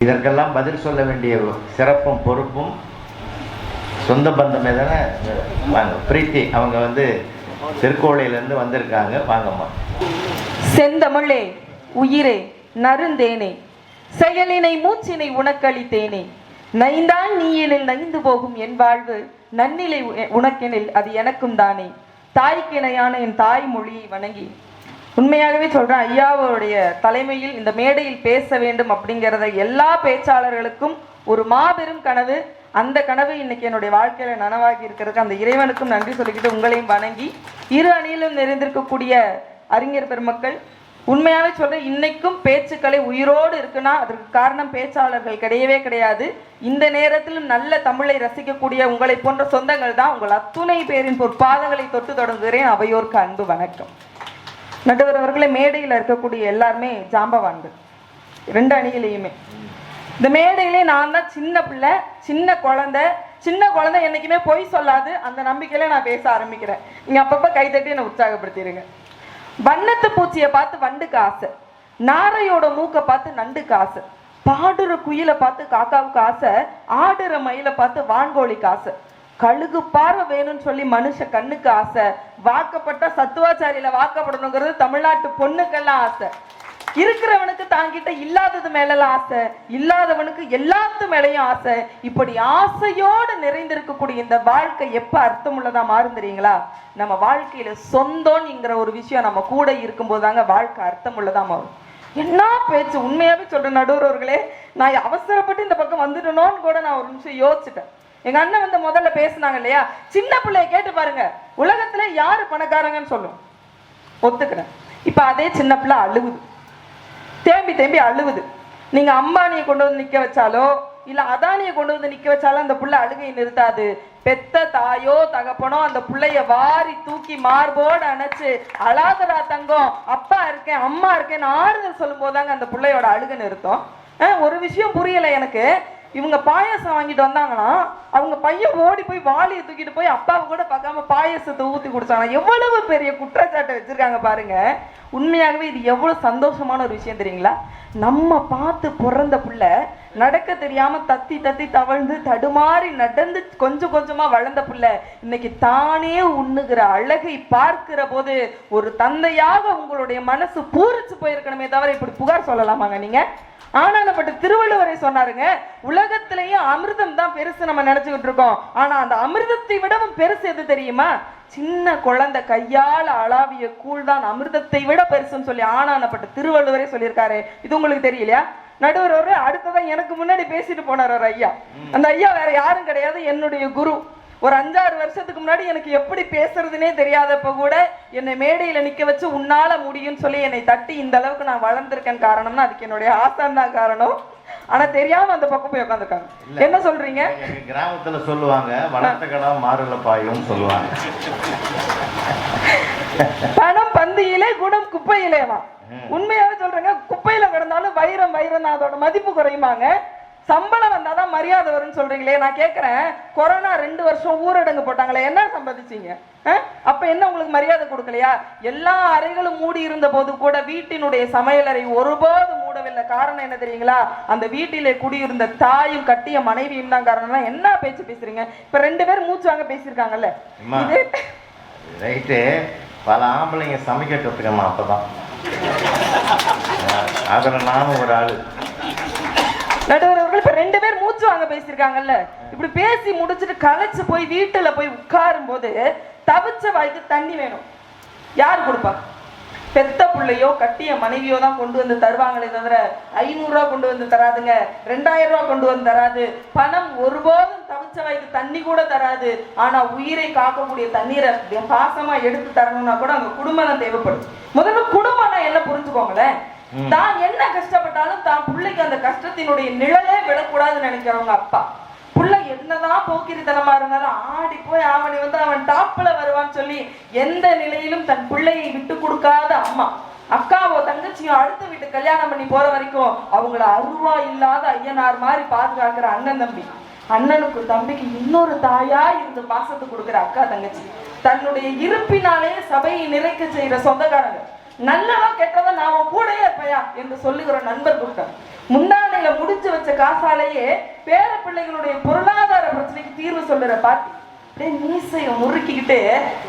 இதற்கெல்லாம் பதில் சொல்ல வேண்டிய சிறப்பும் பொறுப்பும் சொந்த பந்தமே தானே? வாங்க பிரீத்தி அவங்க வந்து திருக்கோளையிலேருந்து வந்திருக்காங்க. வாங்கம்மா. செந்தமிழே உயிரே நருந்தேனே செயலினை மூச்சினை உனக்களித்தேனே நீ எனில் நைந்து போகும் என் வாழ்வு நன்னிலை உ- உனக்கெனில் அது எனக்கும் தானே தாய்க்கிணையான என் தாய் மொழியை வணங்கி உண்மையாகவே சொல்கிறேன் ஐயாவுடைய தலைமையில் இந்த மேடையில் பேச வேண்டும் அப்படிங்கிறத எல்லா பேச்சாளர்களுக்கும் ஒரு மாபெரும் கனவு. அந்த கனவு இன்னைக்கு என்னுடைய வாழ்க்கையில நனவாகி இருக்கிறதுக்கு அந்த இறைவனுக்கும் நன்றி சொல்லிக்கிட்டு உங்களையும் வணங்கி இரு அணியிலும் நிறைந்திருக்கக்கூடிய அறிஞர் பெருமக்கள் உண்மையாகவே சொல்றேன் இன்னைக்கும் பேச்சுக்களை உயிரோடு இருக்குன்னா அதற்கு காரணம் பேச்சாளர்கள் கிடையவே கிடையாது. இந்த நேரத்திலும் நல்ல தமிழை ரசிக்கக்கூடிய உங்களை போன்ற சொந்தங்கள் தான் உங்கள் அத்துணை பேரின் பொற்பாதங்களை தொட்டு தொடங்குகிறேன். அவையோருக்கு அன்பு வணக்கம். நடுவர் அவர்களே மேடையில் இருக்கக்கூடிய எல்லாருமே ஜாம்பவான்கள். ரெண்டு அணியிலையுமே. இந்த மேடையிலே நான் தான் சின்ன பிள்ளை சின்ன குழந்தை சின்ன குழந்தை என்னைக்குமே பொய் சொல்லாது. அந்த நம்பிக்கையில நான் பேச ஆரம்பிக்கிறேன். நீங்க அப்பப்போ கைதட்டி என்னை உற்சாகப்படுத்திடுங்க. வண்ணத்து பூச்சியை பார்த்து வண்டுக்கு ஆசை. நாரையோட மூக்கை பார்த்து நண்டுக்கு ஆசை. பாடுற குயிலை பார்த்து காக்காவுக்கு ஆசை. ஆடுற மயிலை பார்த்து வான்கோழிக்கு ஆசை. கழுகு பார்வை வேணும்னு சொல்லி மனுஷ கண்ணுக்கு ஆசை. வாக்கப்பட்ட சத்துவாச்சாரியில வாக்கப்படணுங்கிறது தமிழ்நாட்டு பொண்ணுக்கெல்லாம் ஆசை. இருக்கிறவனுக்கு தாங்கிட்ட இல்லாதது மேலெல்லாம் ஆசை. இல்லாதவனுக்கு எல்லாத்து மேலயும் ஆசை. இப்படி ஆசையோடு நிறைந்திருக்கக்கூடிய இந்த வாழ்க்கை எப்ப அர்த்தமுள்ளதா மாறும் தெரியுங்களா? நம்ம வாழ்க்கையில சொந்தம்ங்கிற ஒரு விஷயம் நம்ம கூட இருக்கும்போது தாங்க வாழ்க்கை அர்த்தமுள்ளதா மாறும். என்ன பேச்சு? உண்மையாவே சொல்ற நடுவர்களே நான் அவசரப்பட்டு இந்த பக்கம் வந்துடணும்னு கூட நான் ஒரு நிமிஷம் யோசிச்சுட்டேன். எங்க அண்ணன் வந்து முதல்ல பேசினாங்க இல்லையா சின்ன பிள்ளைய கேட்டு பாருங்க. உலகத்துல யாரு பணக்காரங்கன்னு சொல்லும்? ஒத்துக்கிறேன். இப்ப அதே சின்ன பிள்ளை அழுகுது. தேம்பி தேம்பி அழுகுது. நீங்க அம்பானியை கொண்டு வந்து நிக்க வச்சாலோ இல்ல அதானியை கொண்டு வந்து நிக்க வச்சாலும் அந்த புள்ள அழுகையை நிறுத்தாது. பெத்த தாயோ தகப்பனோ அந்த புள்ளைய வாரி தூக்கி மார்போடு அணைச்சு அழாதரா தங்கம் அப்பா இருக்கேன் அம்மா இருக்கேன் ஆறுதல் சொல்லும் போதாங்க அந்த பிள்ளையோட அழுகை நிறுத்தம். ஒரு விஷயம் புரியல எனக்கு. இவங்க பாயாசம் வாங்கிட்டு வந்தாங்கன்னா அவங்க பையன் ஓடி போய் வாளியை தூக்கிட்டு போய் அப்பாவை கூட பார்க்காம பாயாசத்தை ஊத்தி கொடுத்தாங்க எவ்வளவு பெரிய குற்றச்சாட்டை வச்சிருக்காங்க பாருங்க. உண்மையாகவே இது எவ்வளவு சந்தோஷமான ஒரு விஷயம் தெரியுங்களா? நம்ம பார்த்து பிறந்த புள்ள நடக்க தெரியாம தத்தி தத்தி தவழ்ந்து தடுமாறி நடந்து கொஞ்சம் கொஞ்சமா வளர்ந்த புள்ள இன்னைக்கு தானே உண்ணுகிற அழகை பார்க்கிற போது ஒரு தந்தையாக உங்களுடைய மனசு பூரிச்சு போயிருக்கணுமே தவிர இப்படி புகார் சொல்லலாமாங்க நீங்க ஆனானப்பட்ட திருவள்ளுவரை சொன்னாருங்க உலகத்திலேயே அமிர்தம் தான் பெருசு நம்ம நினைச்சுக்கிட்டு இருக்கோம். ஆனா அந்த அமிர்தத்தை விடவும் பெருசு எது தெரியுமா? சின்ன குழந்தை கையால அளாவிய கூழ் தான் அமிர்தத்தை விட பெருசுன்னு சொல்லி ஆனானப்பட்ட திருவள்ளுவரே சொல்லியிருக்காரு. இது உங்களுக்கு தெரியலையா? நடுவர் அடுத்ததான் எனக்கு முன்னாடி பேசிட்டு போனார் ஐயா. அந்த ஐயா வேற யாரும் கிடையாது என்னுடைய குரு. ஒரு அஞ்சாறு வருஷத்துக்கு முன்னாடி எனக்கு எப்படி பேசுறதுனே தெரியாதப்ப கூட என்னை மேடையில நிக்க வச்சு உன்னால முடியும்னு சொல்லி என்னை தட்டி இந்த அளவுக்கு நான் வளர்ந்திருக்கேன் காரணம்னா அதுக்கு என்னுடைய ஆசான் தான் காரணம். ஆனா தெரியாம அந்த பக்கம் போய் உட்காந்துருக்காங்க என்ன சொல்றீங்க? கிராமத்துல சொல்லுவாங்க வளர்த்த கடா மாறுல பாயும் சொல்லுவாங்க. பணம் பந்தியிலே குணம் குப்பையிலேவா உண்மையாவே சொல்றேங்க குப்பையில கிடந்தாலும் வைரம் வைரம் அதோட மதிப்பு குறையுமாங்க? சம்பளம் வந்தாதான் மரியாதை வரும்னு சொல்றீங்களே நான் கேக்குறேன். கொரோனா ரெண்டு வருஷம் ஊரடங்கு போட்டாங்களே என்ன சம்பாதிச்சீங்க? அப்ப என்ன உங்களுக்கு மரியாதை கொடுக்கலையா? எல்லா அறைகளும் மூடி இருந்த போது கூட வீட்டினுடைய சமையலறை ஒருபோது மூடவில்லை. காரணம் என்ன தெரியுங்களா? அந்த வீட்டிலே குடியிருந்த தாயும் கட்டிய மனைவியும் தான் காரணம்னா என்ன பேச்சு பேசுறீங்க? இப்ப ரெண்டு பேரும் மூச்சு வாங்க பேசியிருக்காங்கல்ல. ரைட்டு. பல ஆம்பளைங்க சமைக்க கற்றுக்கம்மா அப்பதான். அதில் நானும் ஒரு ஆள். நடுவர் அவர்கள் இப்ப ரெண்டு பேர் மூச்சு வாங்க பேசியிருக்காங்கல்ல. இப்படி பேசி முடிச்சுட்டு களைச்சு போய் வீட்டுல போய் உட்காரும் போது தவிச்ச வாய்க்கு தண்ணி வேணும். யார் கொடுப்பா? பெத்த பிள்ளையோ கட்டிய மனைவியோ தான் கொண்டு வந்து தருவாங்களே தவிர ஐநூறுரூவா கொண்டு வந்து தராதுங்க. ரெண்டாயிரம் ரூபா கொண்டு வந்து தராது. பணம் ஒருபோதும் தவிச்ச வாய்க்கு தண்ணி கூட தராது. ஆனா உயிரை காக்கக்கூடிய தண்ணீரை பாசமா எடுத்து தரணும்னா கூட அங்க குடும்பம் தான் தேவைப்படும். முதல்ல குடும்பம்னா என்ன புரிஞ்சுக்கோங்களேன். தான் என்ன கஷ்டப்பட்டாலும் தான் பிள்ளைக்கு அந்த கஷ்டத்தினுடைய நிழலே விடக்கூடாதுன்னு நினைக்கிறவங்க அப்பா. புள்ள என்னதான் போக்கிரித்தனமா இருந்தாலும் ஆடி போய் அவனை வந்து அவன் டாப்ல வருவான்னு சொல்லி எந்த நிலையிலும் தன் பிள்ளையை விட்டு கொடுக்காத அம்மா. அக்காவோ தங்கச்சியோ அடுத்த வீட்டு கல்யாணம் பண்ணி போற வரைக்கும் அவங்கள அருவா இல்லாத ஐயனார் மாதிரி பாதுகாக்கிற அண்ணன் தம்பி. அண்ணனுக்கு தம்பிக்கு இன்னொரு தாயா இருந்து பாசத்தை கொடுக்கிற அக்கா தங்கச்சி. தன்னுடைய இருப்பினாலே சபையை நிறைக்க செய்யற சொந்தக்காரங்க. நல்லவா கெட்டவா நான் உன் கூடயே இருப்பையா என்று சொல்லுகிற நண்பர் கூட்டம் முன்னாடியில முடிச்சு வச்ச காசாலேயே பேர பிள்ளைகளுடைய பொருளாதார பிரச்சனைக்கு தீர்வு சொல்லுற பாட்டி. மீசையை முறுக்கிக்கிட்டு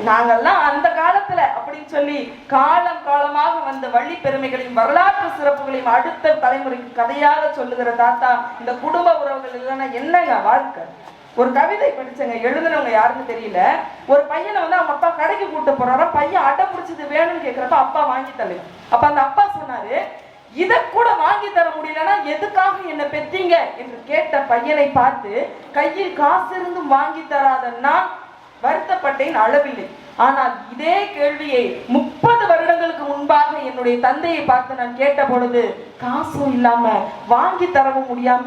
நாங்கெல்லாம் அந்த காலத்துல அப்படின்னு சொல்லி காலம் காலமாக வந்த வள்ளி பெருமைகளையும் வரலாற்று சிறப்புகளையும் அடுத்த தலைமுறைக்கு கதையாக சொல்லுகிற தாத்தா இந்த குடும்ப உறவுகள் இல்லைன்னா என்னங்க வாழ்க்கை? ஒரு கவிதை படிச்சங்க எழுதுனவங்க யாருன்னு தெரியல. ஒரு பையனை வந்து அவங்க அப்பா கடைக்கு கூட்டு போறாராம் பையன் அடம் பிடிச்சது வேணும்னு கேட்கிறப்ப அப்பா வாங்கி தரல அப்ப அந்த அப்பா சொன்னாரு இதை கூட வாங்கி தர முடியலன்னா எதுக்காக என்ன பெத்தீங்க? என்று கேட்ட பையனை பார்த்து கையில் காசு இருந்தும் வாங்கி தராத நான் வருத்தப்பட்டேன் அளவில்லை. ஆனால் இதே கேள்வியை முப்பது வருடங்களுக்கு முன்பாக என்னுடைய தந்தையை பார்த்து நான் கேட்ட பொழுது காசும் இல்லாம வாங்கி தரவும் முடியாம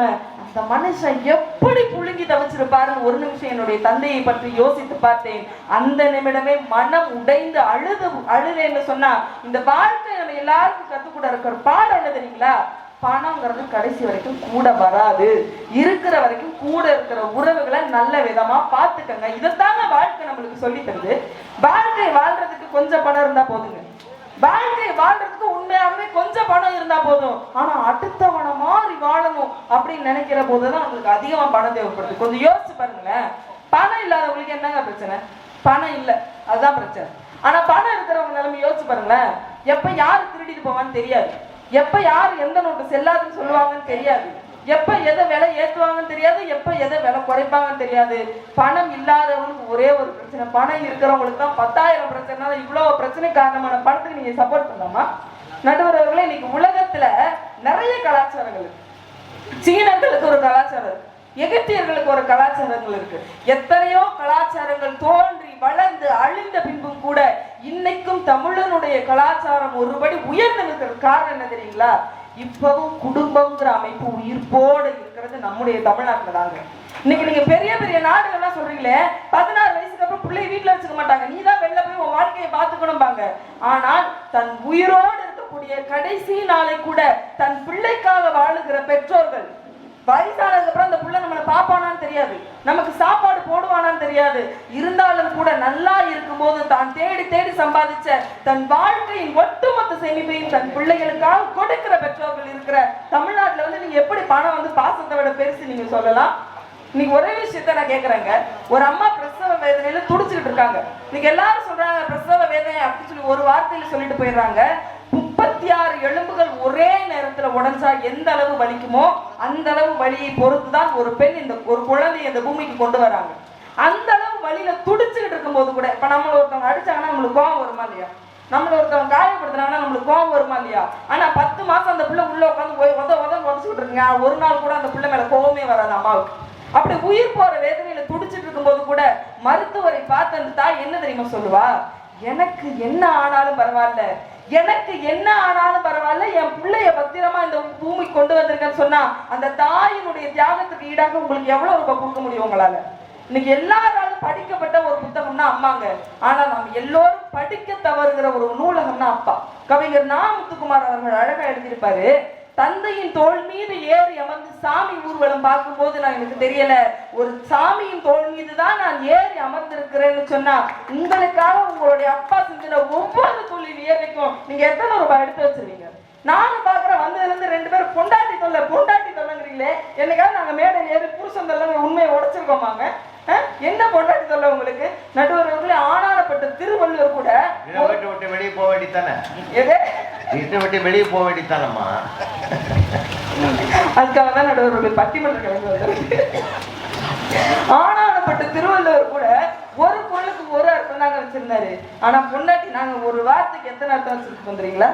அந்த மனுஷன் எப்படி புழுங்கி தவிச்சிருப்பாருன்னு ஒரு நிமிஷம் என்னுடைய தந்தையை பற்றி யோசித்து பார்த்தேன். அந்த நிமிடமே மனம் உடைந்து அழுது அழுதேன்னு சொன்னா இந்த வாழ்க்கை நம்ம எல்லாருக்கும் கத்துக் கூட இருக்கிற பாடம் என்ன தெரியுங்களா? பணங்கிறது கடைசி வரைக்கும் கூட வராது. இருக்கிற வரைக்கும் கூட இருக்கிற உறவுகளை நல்ல விதமா பார்த்துக்கங்க. இதைத்தாங்க வாழ்க்கை நம்மளுக்கு சொல்லி தருது. வாழ்க்கை வாழ்றதுக்கு கொஞ்சம் பணம் இருந்தா போதுங்க. வாழ்க்கை வாழ்றதுக்கு உண்மையாகவே கொஞ்சம் பணம் இருந்தா போதும். ஆனா அடுத்தவனை மாதிரி வாழணும் அப்படின்னு நினைக்கிற போதுதான் நம்மளுக்கு அதிகமா பணம் தேவைப்படுது. கொஞ்சம் யோசிச்சு பாருங்களேன். பணம் இல்லாதவங்களுக்கு என்னங்க பிரச்சனை? பணம் இல்லை. அதுதான் பிரச்சனை. ஆனா பணம் இருக்கிறவங்க நிலைமை யோசிச்சு பாருங்களேன். எப்ப யாரு திருடிட்டு போவான்னு தெரியாது. எப்ப யாரு எந்த நோட்டு செல்லாதுன்னு சொல்லுவாங்கன்னு தெரியாது. எப்ப எதை விலை ஏற்றுவாங்கன்னு தெரியாது எப்ப எதை விலை குறைப்பாங்கன்னு தெரியாது. பணம் இல்லாதவங்களுக்கு ஒரே ஒரு பிரச்சனை. பணம் இருக்கிறவங்களுக்கு தான் பத்தாயிரம் பிரச்சனை இவ்வளவு பிரச்சனை காரணமான பணத்துக்கு நீங்க சப்போர்ட் பண்ணலாமா? நடுவர் அவர்களே இன்னைக்கு உலகத்துல நிறைய கலாச்சாரங்கள் இருக்கு. சீனர்களுக்கு ஒரு கலாச்சாரம் எகிப்தியர்களுக்கு ஒரு கலாச்சாரங்கள் இருக்கு. எத்தனையோ கலாச்சாரங்கள் தோன்றி வளர்ந்து அழிந்த பின்பும் கூட இன்னைக்கும் தமிழனுடைய கலாச்சாரம் ஒருபடி உயர்ந்து நிற்கிறது காரணம் என்ன தெரியுங்களா? இப்பவும் குடும்பம்ங்கிற அமைப்பு உயிர்ப்போடு இருக்கிறது நம்முடைய தமிழ்நாட்டில் தாங்க. இன்னைக்கு நீங்க பெரிய பெரிய நாடுகள்லாம் சொல்றீங்களே பதினாறு வயசுக்கு அப்புறம் பிள்ளைய வீட்டுல வச்சுக்க மாட்டாங்க. நீ தான் வெளில போய் உன் வாழ்க்கையை பார்த்துக்கணும்பாங்க. ஆனால் தன் உயிரோடு இருக்கக்கூடிய கடைசி நாளை கூட தன் பிள்ளைக்காக வாழுகிற பெற்றோர்கள் வயசானதுக்கு அப்புறம் அந்த புள்ள நம்மளை பார்ப்பானான்னு தெரியாது. நமக்கு சாப்பாடு போடுவானான்னு தெரியாது. இருந்தாலும் கூட நல்லா இருக்கும்போது தான் தேடி தேடி சம்பாதிச்ச தன் வாழ்க்கையின் ஒட்டுமொத்த சேமிப்பையும் தன் பிள்ளைகளுக்காக கொடுக்கிற பெற்றோர்கள் இருக்கிற தமிழ்நாட்டில் வந்து நீங்க எப்படி பணம் வந்து பாசத்தை விட பெருசு நீங்க சொல்லலாம்? இன்னைக்கு ஒரே விஷயத்த நான் கேட்குறேங்க ஒரு அம்மா பிரசவ வேதனையில துடிச்சுக்கிட்டு இருக்காங்க. இன்னைக்கு எல்லாரும் சொல்றாங்க பிரசவ வேதனை அப்படின்னு சொல்லி ஒரு வார்த்தையில சொல்லிட்டு போயிடுறாங்க. முப்பத்தி ஆறு எலும்புகள் ஒரே நேரத்துல உடஞ்சா எந்த அளவு வலிக்குமோ அந்த அளவு வலியை பொறுத்துதான் ஒரு பெண் இந்த ஒரு குழந்தைய இந்த பூமிக்கு கொண்டு வராங்க. அந்த அளவு வழியில துடிச்சுக்கிட்டு இருக்கும்போது கூட இப்ப நம்மள ஒருத்தவங்க அடிச்சாங்கன்னா நம்மளுக்கு கோவம் வருமா இல்லையா? நம்மள ஒருத்தவங்க காயப்படுத்துனாங்கன்னா நம்மளுக்கு கோவம் வருமா இல்லையா? ஆனா பத்து மாசம் அந்த பிள்ளை உள்ள உட்காந்து போய் உத உத உடச்சுக்கிட்டு இருக்குங்க. ஒரு நாள் கூட அந்த பிள்ளை மேல கோவமே வராது அம்மாவுக்கு. அப்படி உயிர் போற வேதனையில துடிச்சிட்டு இருக்கும்போது கூட மருத்துவரை பார்த்து அந்த தாய் என்ன தெரியுமா சொல்லுவா? எனக்கு என்ன ஆனாலும் பரவாயில்ல. எனக்கு என்ன ஆனாலும் பரவாயில்ல என் பிள்ளைய பத்திரமா இந்த பூமிக்கு கொண்டு வந்திருக்கேன்னு சொன்னா அந்த தாயினுடைய தியாகத்துக்கு ஈடாக உங்களுக்கு எவ்வளவு ரூபாய் கொடுக்க முடியும் உங்களால? இன்னைக்கு எல்லாராலும் படிக்கப்பட்ட ஒரு புத்தகம்னா அம்மாங்க? ஆனா நம்ம எல்லோரும் படிக்க தவறுகிற ஒரு நூலகம்னா அப்பா. கவிஞர் நா முத்துக்குமார் அவர்கள் அழகா எழுதியிருப்பாரு தந்தையின் தோள் மீது ஏறி அமர்ந்து சாமி ஊர்வலம் பார்க்கும்போது நான் எனக்கு தெரியல ஒரு சாமியின் தோள் மீது தான் நான் ஏறி அமர்ந்திருக்கிறேன்னு சொன்னா உங்களுக்காக உங்களுடைய அப்பா செஞ்சின ஒவ்வொரு துள்ளி வியர்வைக்கும் நீங்க எத்தனை ரூபாய் எடுத்து வச்சிருவீங்க நானும் பாக்குறேன் வந்ததுல இருந்து ரெண்டு பேரும் பொண்டாட்டி தொல்லை பொண்டாட்டி தொல்லைங்கிறீங்களே என்னைக்காவது நாங்க மேடை ஏறி புருஷன் தொல்லை உண்மையை உடைச்சிருக்கோமாங்க? என்ன பொண்டாட்டி தொல்லை உங்களுக்கு? நடுவர் அவர்களே ஆனானப்பட்ட திருவள்ளுவர் கூட வெளியே போக வேண்டித்தானே எது? வீட்டை விட்டு வெளியே போக வேண்டித்தானம்மா அதுக்காக தான் நடுவர்கள் பட்டிமன்ற கலைஞர் ஆனானப்பட்ட திருவள்ளுவர் கூட ஒரு பொருளுக்கு ஒரு அர்த்தம் தாங்க வச்சிருந்தாரு. ஆனா பொண்டாட்டி நாங்க ஒரு வார்த்தைக்கு எத்தனை அர்த்தம் வச்சிருக்கோம் வந்துறீங்களா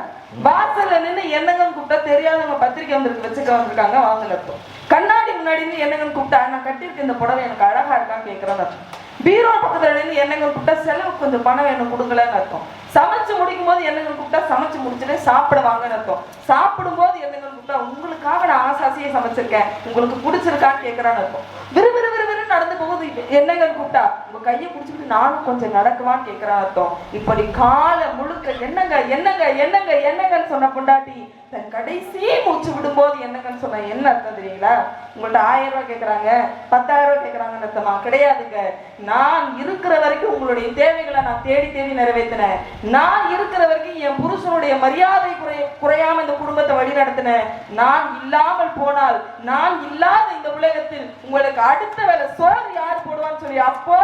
வாசல்ல நின்னு என்னங்கன்னு கூப்பிட்டா தெரியாதவங்க பத்திரிக்கை வந்துருக்கு வச்சுக்க வந்திருக்காங்க வாங்கல அர்த்தம் கண்ணாடி முன்னாடி இருந்து என்னங்கன்னு கூப்பிட்டா நான் கட்டியிருக்க இந்த புடவை எனக்கு அழகா இருக்கான்னு கேட்கறான்னு அர்த்தம். பீரோ பக்கத்துல நின்று என்னங்க கூப்பிட்டா செலவுக்கு கொஞ்சம் பணம் வேணும் கொடுக்கலன்னு அர்த்தம் சமைச்சு முடிக்கும் போது என்னங்க கூப்பிட்டா சமைச்சு முடிச்சுட்டு சாப்பிட வாங்கன்னு அர்த்தம். சாப்பிடும் போது என்னங்க கூப்பிட்டா உங்களுக்காக நான் ஆசாசியை சமைச்சிருக்கேன். உங்களுக்கு பிடிச்சிருக்கான்னு கேட்கறான்னு அர்த்தம். விறு விறு விறு நடந்து போகுது. என்னங்க கூப்பிட்டா? உங்க கையை பிடிச்சிக்கிட்டு நானும் கொஞ்சம் நடக்குவான்னு கேட்கறான் அர்த்தம். இப்படி காலை முழுக்க என்னங்க என்னங்க என்னங்க என்னங்கன்னு சொன்ன பொண்டாட்டி? தன் கடைசி மூச்சு விடும்போது என்னங்கன்னு சொன்னா என்ன அர்த்தம் தெரியுங்களா? உங்கள்ட்ட ஆயிரம் ரூபாய் கேட்கறாங்க பத்தாயிரம் ரூபாய் கேக்குறாங்கன்னு அர்த்தமா? கிடையாதுங்க. நான் இருக்கிற வரைக்கும் உங்களுடைய தேவைகளை நான் தேடி தேடி நிறைவேற்றினேன். நான் இருக்கிற வரைக்கும் என் புருஷனுடைய மரியாதை குறைய குறையாம இந்த குடும்பத்தை வழி நடத்தினேன். நான் இல்லாமல் போனால் நான் இல்லாத இந்த உலகத்தில் உங்களுக்கு அடுத்த வேலை சோறு யார் போடுவான்னு சொல்லி அப்போ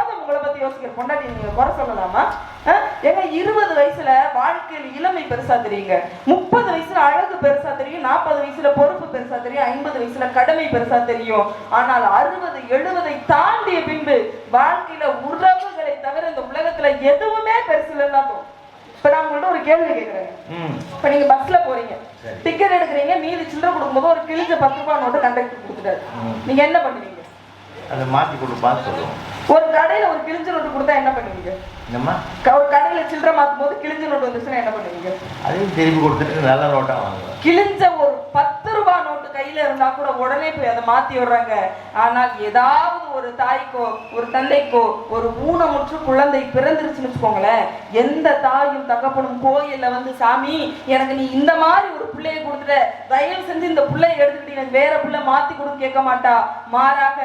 பத்தி யோசிக்கிற பொண்டாட்டி நீங்க குறை சொல்லலாமா? ஏங்க இருபது வயசுல வாழ்க்கையில் இளமை பெருசா தெரியுங்க. முப்பது வயசுல அழகு பெருசா தெரியும். நாற்பது வயசுல பொறுப்பு பெருசா தெரியும். ஐம்பது வயசுல கடமை பெருசா தெரியும். ஆனால் அறுபது எழுபதை தாண்டிய பின்பு வாழ்க்கையில உறவுகளை தவிர இந்த உலகத்துல எதுவுமே பெருசு இல்லைன்னா தோணும். இப்ப நான் உங்கள்ட்ட ஒரு கேள்வி கேட்கிறேன் இப்ப நீங்க பஸ்ல போறீங்க. டிக்கெட் எடுக்கிறீங்க. மீதி சில்லறை கொடுக்கும்போது ஒரு கிழிஞ்ச பத்து ரூபாய் நோட்டு கண்டக்டர் கொடுத்துட்டாரு. நீங்க என்ன பண்ணுவீங்க? அதை மாற்றி கொடுப்பான்னு சொல்லுவோம். ஒரு கடையில ஒரு கிழிஞ்ச நோட்டு கொடுத்தா என்ன பண்ணுவீங்க? என்னம்மா? ஒரு கடையில சில்லறை மாத்தும் போது கிழிஞ்ச நோட்டு வந்துச்சுன்னா என்ன பண்ணுவீங்க? அதையும் திருப்பி கொடுத்துட்டு நல்ல நோட்டாக வாங்குவேன். கிழிஞ்ச ஒரு பத்து ரூபாய் நோட்டு கையில இருந்தா கூட உடனே போய் அதை மாத்தி விடுறாங்க. ஆனால் ஏதாவது ஒரு தாய்க்கோ ஒரு தந்தைக்கோ ஒரு ஊனமுற்று குழந்தை பிறந்துருச்சுன்னு வச்சுக்கோங்களேன் எந்த தாயும் தகப்பனும் கோயில்ல வந்து சாமி எனக்கு நீ இந்த மாதிரி ஒரு பிள்ளைய கொடுத்துட்ட. தயவு செஞ்சு இந்த பிள்ளைய எடுத்துக்கிட்டீங்க வேற பிள்ளை மாத்தி கொடுக்க கேட்க மாட்டா. மாறாக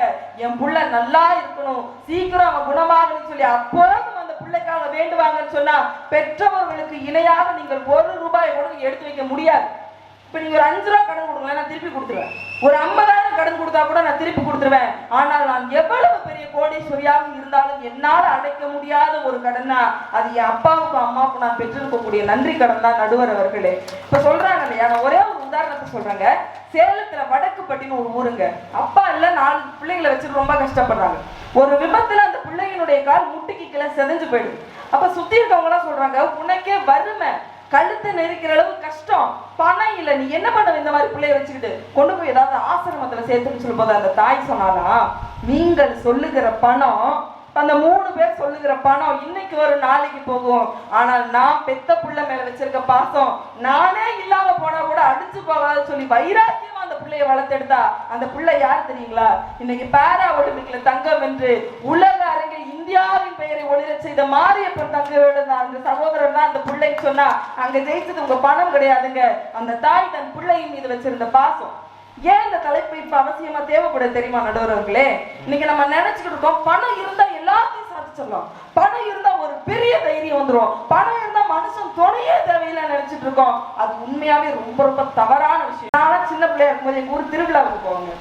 என் புள்ள நல்லா இருக்கணும். சீக்கிரம் அவன் குணமாகணும்னு சொல்லி அப்போதும் அந்த பிள்ளைக்காக வேண்டுவாங்கன்னு சொன்னா பெற்றவர்களுக்கு இணையாக நீங்கள் ஒரு ரூபாய் கூட எடுத்து வைக்க முடியாது. இப்ப நீங்க ஒரு அஞ்சு ரூபா கடன் கொடுங்களேன் நான் திருப்பி கொடுத்துருவேன். ஒரு ஐம்பதாயிரம் கடன் கொடுத்தா கூட நான் திருப்பி கொடுத்துருவேன். ஆனால் நான் எவ்வளவு பெரிய கோடீஸ்வரியாக இருந்தாலும் என்னால் அடைக்க முடியாத ஒரு கடனா அது என் அப்பாவுக்கும் அம்மாவுக்கும் நான் பெற்றிருக்கக்கூடிய நன்றி கடன் தான் நடுவர் அவர்களே. இப்ப சொல்றாங்க இல்லையா? நான் ஒரே ஒரு உதாரணத்தை சொல்றாங்க. சேலத்துல வடக்குப்பட்டின்னு ஒரு ஊருங்க. அப்பா இல்ல நாலு பிள்ளைங்களை வச்சுட்டு ரொம்ப கஷ்டப்படுறாங்க. ஒரு விபத்துல அந்த பிள்ளைங்களுடைய கால் முட்டுக்கு கீழே செதஞ்சு போயிடுது. அப்ப சுத்தி இருக்கவங்க எல்லாம் சொல்றாங்க உனக்கே வறுமை. கழுத்தை நெரிக்கிற அளவு கஷ்டம். பணம் இல்லை நீ என்ன பண்ண இந்த மாதிரி பிள்ளைய வச்சுக்கிட்டு? கொண்டு போய் ஏதாவது ஆசிரமத்தில் சேர்த்துன்னு சொல்லும்போது அந்த தாய் சொன்னாலா நீங்கள் சொல்லுகிற பணம் அந்த மூணு பேர் சொல்லுகிற பணம் இன்னைக்கு வரும் நாளைக்கு போகும். ஆனால் நான் பெத்த புள்ள மேல வச்சிருக்க பாசம் நானே இல்லாம போனா கூட அடிச்சு போகாது சொல்லி வைராக்கியமா அந்த பிள்ளைய வளர்த்தெடுத்தா. அந்த பிள்ளை யார் தெரியுங்களா? இன்னைக்கு பேரா ஒலிம்பிக்ல தங்கம் வென்று உலக அரங்கில் இந்தியாவின் பெயரை ஒளிரச் செய்த மாரியப்பன் தங்கையோட அந்த சகோதரன் தான். அந்த பிள்ளைன்னு சொன்னா அங்க ஜெயிச்சது உங்க பணம் கிடையாதுங்க. அந்த தாய் தன் பிள்ளையின் மீது வச்சிருந்த பாசம். ஏன் இந்த தலைப்பு இப்ப அவசியமா தேவைப்பட தெரியுமா நடுவர்களே இன்னைக்கு நம்ம நினைச்சுட்டு இருக்கோம் பணம் இருந்தா எல்லாத்தையும் சாதிச்சிடலாம். பணம் இருந்தா ஒரு பெரிய தைரியம் வந்துரும். பணம் இருந்தா மனுஷன் துணையே தேவையில்லை நினைச்சிட்டு இருக்கோம். அது உண்மையாவே ரொம்ப ரொம்ப தவறான விஷயம். நான் சின்ன பிள்ளையா இருக்கும்போது எங்க ஊர் திருவிழாவுக்கு போவாங்க.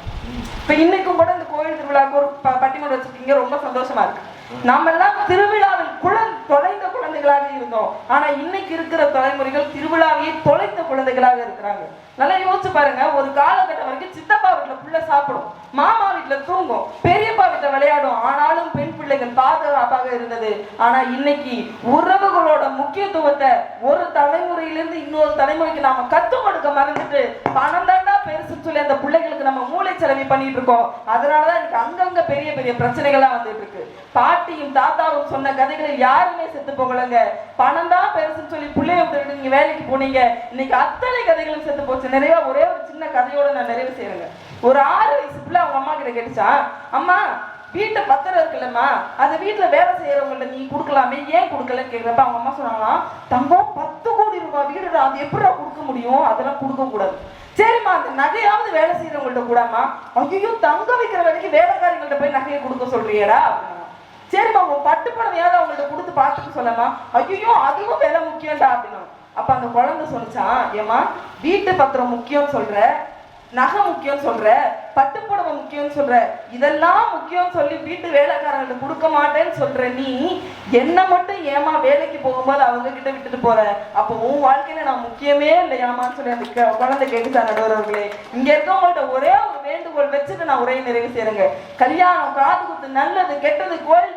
இப்ப இன்னைக்கும் கூட இந்த கோயில் திருவிழாவுக்கு ஒரு ப- பட்டிமன்றம் வச்சிருக்கீங்க. ரொம்ப சந்தோஷமா இருக்கு. நாம எல்லாம் திருவிழாவில் குழந்தை தொலைந்த குழந்தைகளாக இருந்தோம். ஆனா இன்னைக்கு இருக்கிற தலைமுறைகள் திருவிழாவையே தொலைத்த குழந்தைகளாக இருக்கிறாங்க. நல்லா யோசிச்சு பாருங்க ஒரு காலகட்டம் வரைக்கும் சித்தப்பா வீட்டுல புள்ள சாப்பிடும். மாமா வீட்டுல தூங்கும். பெரிய வீட்டுல விளையாடும் ஆனாலும் பெண் பிள்ளைகள் பாதுகாப்பாக இருந்தது. ஆனா இன்னைக்கு உறவுகளோட முக்கியத்துவத்தை ஒரு தலைமுறையிலிருந்து இன்னொரு தலைமுறைக்கு நாம கத்து கொடுக்க மறந்துட்டு பணம் தாண்டா பெருசுன்னு சொல்லி அந்த பிள்ளைகளுக்கு நம்ம மூளை செலவி பண்ணிட்டு இருக்கோம். அதனாலதான் இன்னைக்கு அங்கங்க பெரிய பெரிய பிரச்சனைகள்லாம் வந்துட்டு இருக்கு. பாட்டியும் தாத்தாவும் சொன்ன கதைகளில் யாருமே செத்து போகலங்க. பணம் தான் பெருசுன்னு சொல்லி பிள்ளைய விட்டுட்டு நீங்க வேலைக்கு போனீங்க. இன்னைக்கு அத்தனை கதைகளும் செத்து போச்சு. நிறைய ஒரே ஒரு சின்ன கதையோட நான் நிறைவு செய்யறேங்க ஒரு ஆறு வயசு பிள்ளை அவங்க அம்மா கிட்ட கேட்டுச்சா அம்மா வீட்டை பத்திரம் இருக்குல்லம்மா. அந்த வீட்டில் வேலை செய்யறவங்கள்ட்ட நீ கொடுக்கலாமே ஏன் கொடுக்கலன்னு கேட்குறப்ப அவங்க அம்மா சொன்னாங்களாம் தங்கம் பத்து கோடி ரூபாய் வீடு அது எப்படிடா கொடுக்க முடியும்? அதெல்லாம் கொடுக்க கூடாது. சரிம்மா அந்த நகையாவது வேலை செய்யறவங்கள்ட்ட கூடாமா ஐயோ தங்க வைக்கிற வேலைக்கு வேலைக்காரங்கள்ட்ட போய் நகையை கொடுக்க சொல்றியடா. சரிம்மா உன் பட்டு புடவையாவது அவங்கள்ட்ட கொடுத்து பார்த்துட்டு சொல்லமா ஐயோ அதுவும் விலை முக்கியம்டா அப்படின்னா அப்ப அந்த குழந்தை சொல்லிச்சான் ஏமா வீட்டு பத்திரம் முக்கியம்னு சொல்ற நகை முக்கியம் சொல்ற பட்டுப்புடவை முக்கியம் சொல்ற இதெல்லாம் முக்கியம் சொல்லி வீட்டு வேலைக்காரங்களுக்கு கொடுக்க மாட்டேன்னு சொல்ற நீ என்ன மட்டும் ஏமா வேலைக்கு போகும்போது அவங்க கிட்ட விட்டுட்டு போற? அப்போ உன் வாழ்க்கையில நான் முக்கியமே இல்லையாமான்னு சொல்லி அந்த குழந்தை கேட்டுச்சா நடுவர்களே இங்க இருக்கவங்கள்ட்ட ஒரே ஒரு வேண்டுகோள் வச்சுட்டு நான் உரையை நிறைவு செய்யறேங்க கல்யாணம் காது குத்து நல்லது கெட்டது கோயில்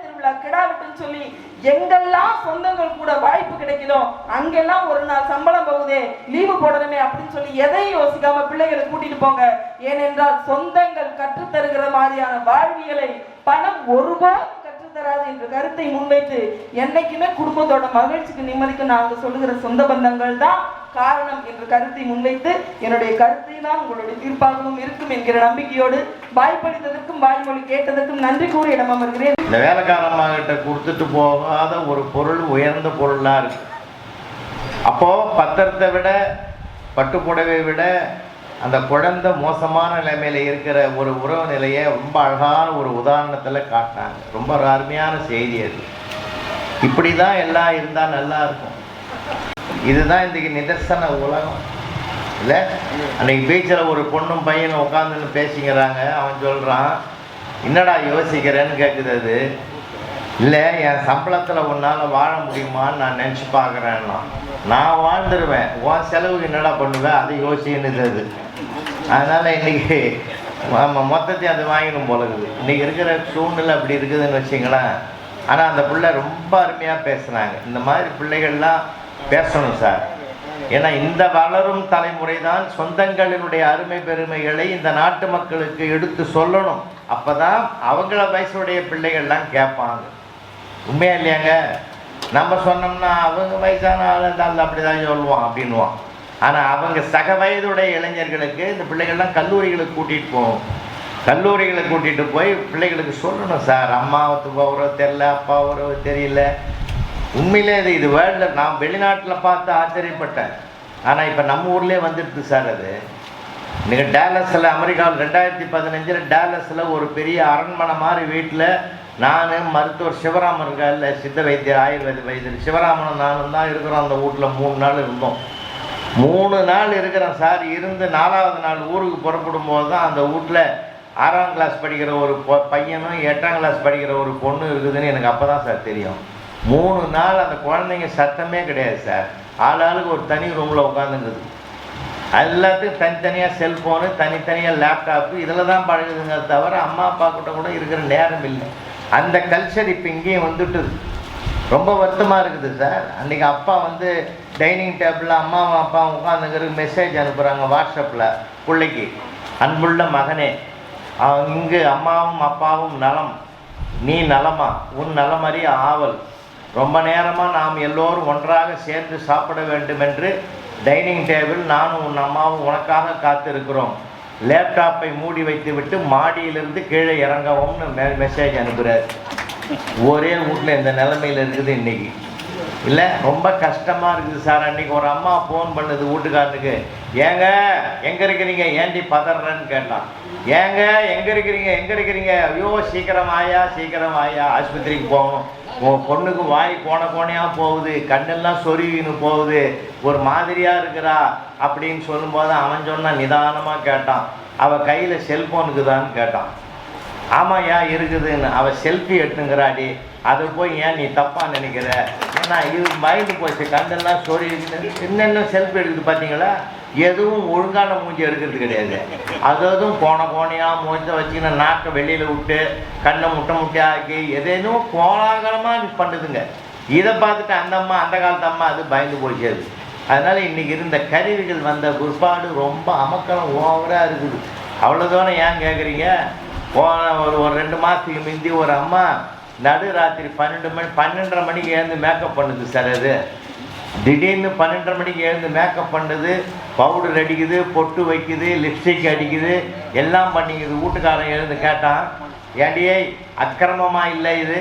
சொல்லி எங்கெல்லாம் சொந்தங்கள் கூட வாய்ப்பு கிடைக்குதோ அங்கெல்லாம் ஒரு நாள் சம்பளம் போகுதே லீவு போடணுமே அப்படின்னு சொல்லி எதையும் யோசிக்காம பிள்ளைகளை கூட்டிட்டு போங்க. ஏனென்றால் சொந்தங்கள் கற்றுத்தருகிற மாதிரியான வாழ்வியலை பணம் ஒருபோதும் கற்றுத்தராது என்ற கருத்தை முன்வைத்து என்னைக்குமே குடும்பத்தோட மகிழ்ச்சிக்கு நிம்மதிக்கு நாங்கள் சொல்லுகிற சொந்த பந்தங்கள் தான் காரணம் என்ற கருத்தை முன்வைத்து என்னுடைய கருத்தை தான் உங்களுடைய தீர்ப்பாகவும் இருக்கும் என்கிற நம்பிக்கையோடு வாய்ப்பளித்ததற்கும் வாய்மொழி கேட்டதற்கும் நன்றி கூறி இடம் அமர்கிறேன் இந்த வேலைக்காரம்மாகிட்ட கொடுத்துட்டு போகாத ஒரு பொருள் உயர்ந்த பொருளாக இருக்கு. அப்போ பத்திரத்தை விட பட்டுப்புடவை விட அந்த குழந்தை மோசமான நிலைமையில் இருக்கிற ஒரு உறவு நிலையை ரொம்ப அழகான ஒரு உதாரணத்தில் காட்டினாங்க. ரொம்ப ஒரு அருமையான செய்தி அது. இப்படி தான் எல்லாம் இருந்தால் நல்லா இருக்கும். இதுதான் இன்றைக்கி நிதர்சன உலகம். இல்லை? அன்றைக்கி பீச்சில் ஒரு பொண்ணும் பையனும் உட்காந்துன்னு பேசிக்கிறாங்க. அவன் சொல்கிறான் என்னடா யோசிக்கிறேன்னு கேட்குது அது. இல்லை என் சம்பளத்தில் உன்னால் வாழ முடியுமான்னு நான் நினச்சி பார்க்குறேன்னா நான் வாழ்ந்துருவேன். உன் செலவுக்கு என்னடா பண்ணுவேன் அதை யோசின்னுது அது. அதனால் இன்னைக்கு ஆமாம் மொத்தத்தையும் அது வாங்கிடும் போல இருக்குது. இன்றைக்கி இருக்கிற சூழ்நிலை அப்படி இருக்குதுன்னு வச்சிங்களேன். ஆனால் அந்த பிள்ளை ரொம்ப அருமையாக பேசுகிறாங்க இந்த மாதிரி பிள்ளைகள்லாம் பேசணும் சார். ஏன்னா இந்த வளரும் தலைமுறை தான் சொந்தங்களினுடைய அருமை பெருமைகளை இந்த நாட்டு மக்களுக்கு எடுத்து சொல்லணும். அப்பதான் அவங்கள வயசுடைய பிள்ளைகள்லாம் கேட்பாங்க. உண்மையா இல்லையாங்க? நம்ம சொன்னோம்னா அவங்க வயசான ஆள் இருந்தாலும் அப்படி தான் சொல்லுவான் அப்படின்வான் ஆனால் அவங்க சக வயதுடைய இளைஞர்களுக்கு இந்த பிள்ளைகள்லாம் கல்லூரிகளுக்கு கூட்டிகிட்டு போவோம். கல்லூரிகளை கூட்டிகிட்டு போய் பிள்ளைகளுக்கு சொல்லணும் சார். அம்மாவுக்கு உறவு தெரில அப்பா உறவு தெரியல. உண்மையிலே அது இது வேர்ல்டில் நான் வெளிநாட்டில் பார்த்து ஆச்சரியப்பட்டேன். ஆனால் இப்போ நம்ம ஊர்லேயே வந்துடுது சார் அது. நீங்கள் டேலஸில் அமெரிக்காவில் ரெண்டாயிரத்தி பதினஞ்சில் டேலஸில் ஒரு பெரிய அரண்மனை மாதிரி வீட்டில் நான் மருத்துவர் சிவராமன் இருக்கார்ல சித்த வைத்தியர் ஆயுர்வேத வைத்தியர். சிவராமன் நானும் தான் இருக்கிறோம். அந்த வீட்டில் மூணு நாள் இருந்தோம். மூணு நாள் இருக்கிறேன் சார். இருந்து நாலாவது நாள் ஊருக்கு புறப்படும் போது தான் அந்த வீட்டில் ஆறாம் கிளாஸ் படிக்கிற ஒரு பையனும் எட்டாம் கிளாஸ் படிக்கிற ஒரு பொண்ணு இருக்குதுன்னு எனக்கு அப்போ தான் சார் தெரியும். மூணு நாள் அந்த குழந்தைங்க சத்தமே கிடையாது சார். ஆளாளுக்கு ஒரு தனி ரூமில் உட்காந்துங்குது எல்லாத்துக்கும் தனித்தனியாக செல்ஃபோனு தனித்தனியாக லேப்டாப்பு இதில் தான் பழகுதுங்க தவிர அம்மா அப்பா கிட்ட கூட இருக்கிற நேரம் இல்லை. அந்த கல்ச்சர் இப்போ இங்கேயும் வந்துட்டுது. ரொம்ப வருத்தமாக இருக்குது சார். அன்றைக்கி அப்பா வந்து டைனிங் டேபிளில் அம்மாவும் அப்பாவும் உட்காந்துங்கிறது மெசேஜ் அனுப்புகிறாங்க வாட்ஸ்அப்பில் பிள்ளைக்கு. அன்புள்ள மகனே அவங்க இங்கு அம்மாவும் அப்பாவும் நலம். நீ நலமா? உன் நலமறிய ஆவல். ரொம்ப நேரமாக நாம் எல்லோரும் ஒன்றாக சேர்ந்து சாப்பிட வேண்டும் என்று டைனிங் டேபிள் நானும் உன் அம்மாவும் உனக்காக காத்திருக்கிறோம். லேப்டாப்பை மூடி வைத்துவிட்டு மாடியிலிருந்து கீழே இறங்கவும்னு மெசேஜ் அனுப்புகிறார் ஒரே வீட்டில் இந்த நிலைமையில் இருக்குது இன்னைக்கு. இல்லை ரொம்ப கஷ்டமாக இருக்குது சார். அன்னைக்கு ஒரு அம்மா ஃபோன் பண்ணுது வீட்டுக்காரனுக்கு. ஏங்க எங்கே இருக்கிறீங்க? ஏண்டி பதறேன்னு கேட்டான். ஏங்க எங்கே இருக்கிறீங்க? எங்கே இருக்கிறீங்க? ஐயோ சீக்கிரம் ஆயா சீக்கிரம் ஆயா ஆஸ்பத்திரிக்கு போகணும். உன் பொண்ணுக்கு வாய் போன கோணையாக போகுது. கண்ணெல்லாம் சொருகின்னு போகுது. ஒரு மாதிரியாக இருக்கிறா அப்படின்னு சொல்லும்போது அவன் சொன்னால் நிதானமாக கேட்டான். அவள் கையில் செல்ஃபோனுக்குதான்னு கேட்டான். ஆமாய்யா இருக்குதுன்னு. அவள் செல்ஃபி எடுத்துங்கிறாடி. அதை போய் ஏன் நீ தப்பாக நினைக்கிற? ஏன்னா இது மைண்டு போச்சு. கண்ணெல்லாம் சொறி என்னென்ன செல்ஃபி எடுக்குது பார்த்தீங்களா எதுவும் ஒழுங்கான மூஞ்சி எடுக்கிறது கிடையாது. அது அதுவும் போன கோணையாக மூஞ்ச வச்சுக்கின நாக்கை வெளியில் விட்டு கண்ணை முட்டை முட்டையாக ஆக்கி எதேனும் கோலாகலமாக பண்ணுதுங்க இதை பார்த்துட்டு அந்த அம்மா அந்த காலத்து அம்மா அது பயந்து போச்சு அது. அதனால் இன்றைக்கி இருந்த கருவிகள் வந்த பிற்பாடு ரொம்ப அமக்கலம் ஓவராக இருக்குது. அவ்வளோதானே ஏன் கேட்குறீங்க போன ஒரு ஒரு ரெண்டு மாதத்துக்கு முந்தி ஒரு அம்மா நடு ராத்திரி பன்னெண்டு மணி பன்னெண்டரை மணிக்கு எழுந்து மேக்கப் பண்ணுது சார் அது. திடீர்னு பன்னெண்டரை மணிக்கு எழுந்து மேக்கப் பண்ணுது பவுடர் அடிக்குது பொட்டு வைக்குது லிப்ஸ்டிக் அடிக்குது எல்லாம் பண்ணிக்குது. வீட்டுக்காரன் எழுந்து கேட்டான் ஏடியே அக்கிரமமாக இல்லை இது?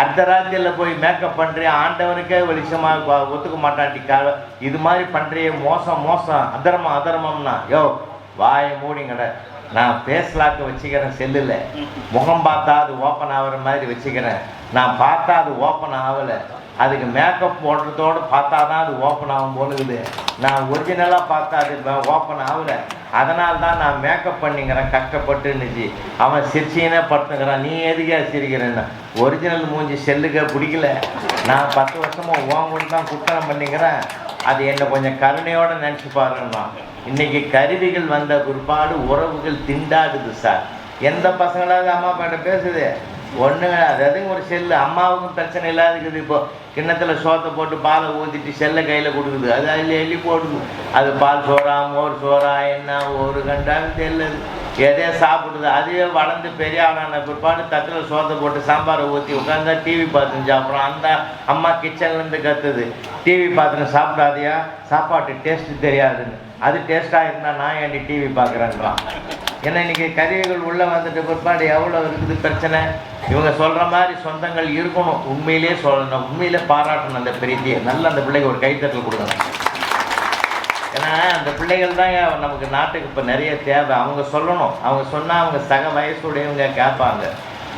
அர்த்தராத்திரியில் போய் மேக்கப் பண்ணுறிய ஆண்டவனுக்கே வெளிச்சமாக ஒத்துக்க மாட்டான்டி இது மாதிரி பண்ணுறிய மோசம் மோசம் அதர்மம் அதர்மம்னா. யோ வாயை மூடிங்கட. நான் பேஸ்லாக்கை வச்சுக்கிறேன் செல்லில். முகம் பார்த்தா அது ஓப்பன் ஆகிற மாதிரி வச்சுக்கிறேன். நான் பார்த்தா அது ஓப்பன் ஆகலை. அதுக்கு மேக்கப் போடுறதோடு பார்த்தா தான் அது ஓப்பன் ஆகும் போலுக்குது. நான் ஒரிஜினலாக பார்த்தா அது ஓப்பன் ஆகலை. அதனால தான் நான் மேக்கப் பண்ணிக்கிறேன் கஷ்டப்பட்டுன்னுச்சு அவன் சிரிச்சினே படுத்துங்கிறான் நீ எதுக்கே சிரிக்கிறேன்னு. ஒரிஜினல் மூஞ்சி செல்லுக்க பிடிக்கல. நான் பத்து வருஷமாக உன் கூட தான் குத்தனம் பண்ணிக்கிறேன். அது என்னை கொஞ்சம் கருணையோடு நினச்சி பாருங்கம்மா. இன்னைக்கு கருவிகள் வந்த பிற்பாடு உறவுகள் திண்டாடுது சார். எந்த பசங்களாவது அம்மா அப்பாட்ட பேசுது? ஒன்றுங்க அதாவது ஒரு செல்லு. அம்மாவுக்கும் பிரச்சனை இல்லாத இருக்குது. இப்போ கிண்ணத்தில் சோத்தை போட்டு பாலை ஊற்றிட்டு செல்லை கையில் கொடுக்குது. அது அதில் எள்ளி போடுது அது பால் சோறா மோர் சோறா என்ன ஒரு கண்டாலும் தெரியல எதே சாப்பிடுது. அதுவே வளர்ந்து பெரிய ஆளான பிற்பாடு தட்டில் சோத்தை போட்டு சாம்பாரை ஊற்றி உட்காந்தா டிவி பார்த்துன்னு சாப்பிட்றோம். அந்த அம்மா கிச்சன்லேருந்து கத்துது. டிவி பார்த்துன்னு சாப்பிடாதியா? சாப்பாட்டு டேஸ்ட்டு தெரியாதுன்னு. அது டேஸ்ட்டாக இருந்தால் நான் ஏன்டி டிவி பார்க்குறேன்றான். ஏன்னா இன்னைக்கு கருவிகள் உள்ளே வந்துட்டு பிற்பாடு எவ்வளோ இருக்குது பிரச்சனை? இவங்க சொல்கிற மாதிரி சொந்தங்கள் இருக்கணும். உண்மையிலே சொல்லணும். உண்மையிலே பாராட்டணும் அந்த பிரீத்தியை. நல்ல அந்த பிள்ளைக்கு ஒரு கைத்தட்டல் கொடுக்கணும். ஏன்னா அந்த பிள்ளைகள் தான் நமக்கு நாட்டுக்கு இப்போ நிறைய தேவை. அவங்க சொல்லணும். அவங்க சொன்னால் அவங்க சக வயசுடையவங்க கேட்பாங்க.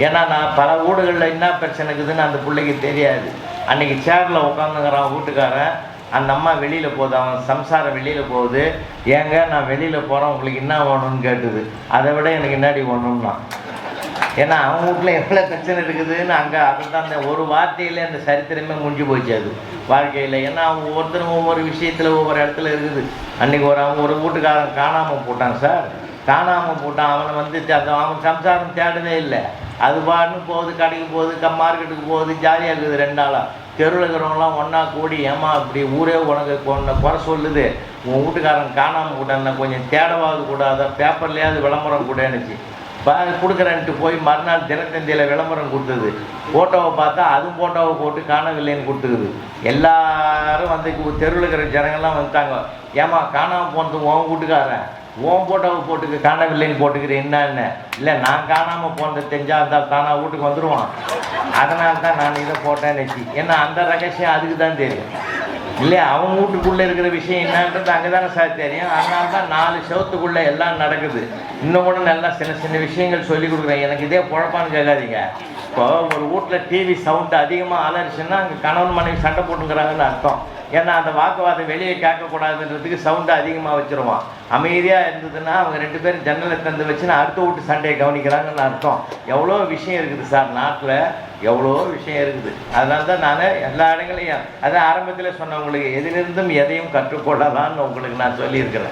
ஏன்னா நான் பல வீடுகளில் என்ன பிரச்சனை இருக்குதுன்னு அந்த பிள்ளைக்கு தெரியாது. அன்னைக்கு சேரில் உட்காந்துங்கிறான் வீட்டுக்காரன். அந்த அம்மா வெளியில் போகுது அவன் சம்சாரம் வெளியில் போகுது. ஏங்க நான் வெளியில் போகிறேன் உங்களுக்கு என்ன வேணும்னு கேட்டுது. அதை விட எனக்கு என்னாடி ஒன்றும்னா ஏன்னா அவங்க வீட்டில் எவ்வளோ பிரச்சனை இருக்குதுன்னு அங்கே அதுதான் அந்த ஒரு வார்த்தையில் அந்த சரித்திரமே முடிஞ்சு போச்சு அது. வாழ்க்கையில். ஏன்னா அவங்க ஒவ்வொருத்தரும் ஒவ்வொரு விஷயத்தில் ஒவ்வொரு இடத்துல இருக்குது. அன்றைக்கி ஒரு அவங்க ஒரு வீட்டுக்காரன் காணாமல் போட்டான் சார். காணாமல் போட்டான். அவனை வந்து அவன் சம்சாரம் தேடவே இல்லை. அது பாட்டுன்னு போகுது கடைக்கு போகுது மார்க்கெட்டுக்கு போகுது ஜாலியாக இருக்குது ரெண்டு நாளாக தெருவில் இருக்கிறவங்களாம் ஒன்றா கூடி ஏமா இப்படி ஊரே உனக்கு கொண்ட குறை சொல்லுது. உன் வீட்டுக்காரன் காணாமல் போட்டான் கொஞ்சம் தேடவாது கூடாத பேப்பர்லேயாவது விளம்பரம் கூடன்னுச்சு. பா கொடுக்குறேன்ட்டு போய் மறுநாள் தினத்தந்தியில் விளம்பரம் கொடுத்தது. ஃபோட்டோவை பார்த்தா அதுவும் ஃபோட்டோவை போட்டு காணவில்லைன்னு கொடுத்துக்குது. எல்லாரும் வந்து தெருவில் இருக்கிற ஜனங்கள்லாம் வந்துட்டாங்க. ஏமா காணாமல் போனது உன் வீட்டுக்காரன். உன் போட்டோவை போட்டுக்கு காணவில்லைன்னு போட்டுக்கிறேன் என்னன்னு இல்லை நான் காணாமல் போனது தெரிஞ்சா இருந்தால் தானாக வீட்டுக்கு வந்துடுவான் அதனால தான் நான் இதை போட்டேன் வச்சு ஏன்னா அந்த ரகசியம் அதுக்கு தான் தெரியும். இல்லையா? அவங்க வீட்டுக்குள்ளே இருக்கிற விஷயம் என்னன்றது அங்கே தானே சார் தெரியும் அதனால தான் நாலு செவத்துக்குள்ளே எல்லாம் நடக்குது. இன்னும் கூட நல்லா சின்ன சின்ன விஷயங்கள் சொல்லி கொடுக்குறேன். எனக்கு இதே குழப்பான்னு கேட்காதீங்க இப்போ ஒரு வீட்டில் டிவி சவுண்டு அதிகமாக அலரிச்சுன்னா அங்கே கணவன் மனைவி சண்டை போட்டுங்கிறாங்கன்னு அர்த்தம். ஏன்னா அந்த வாக்குவாதம் வெளியே கேட்கக்கூடாதுன்றதுக்கு சவுண்டு அதிகமாக வச்சுருவான். அமைதியாக இருந்ததுன்னா அவங்க ரெண்டு பேரும் ஜன்னலை திறந்து வச்சுன்னா அடுத்த வீட்டு சண்டையை கவனிக்கிறாங்கன்னு அர்த்தம். எவ்வளோ விஷயம் இருக்குது சார் நாட்டில்? எவ்வளோ விஷயம் இருக்குது. அதனால தான் நான் எல்லா இடங்களையும் அதான் ஆரம்பத்தில் சொன்னவங்களுக்கு எதிலிருந்தும் எதையும் கற்றுக்கொள்ளலாம்னு உங்களுக்கு நான் சொல்லியிருக்கிறேன்.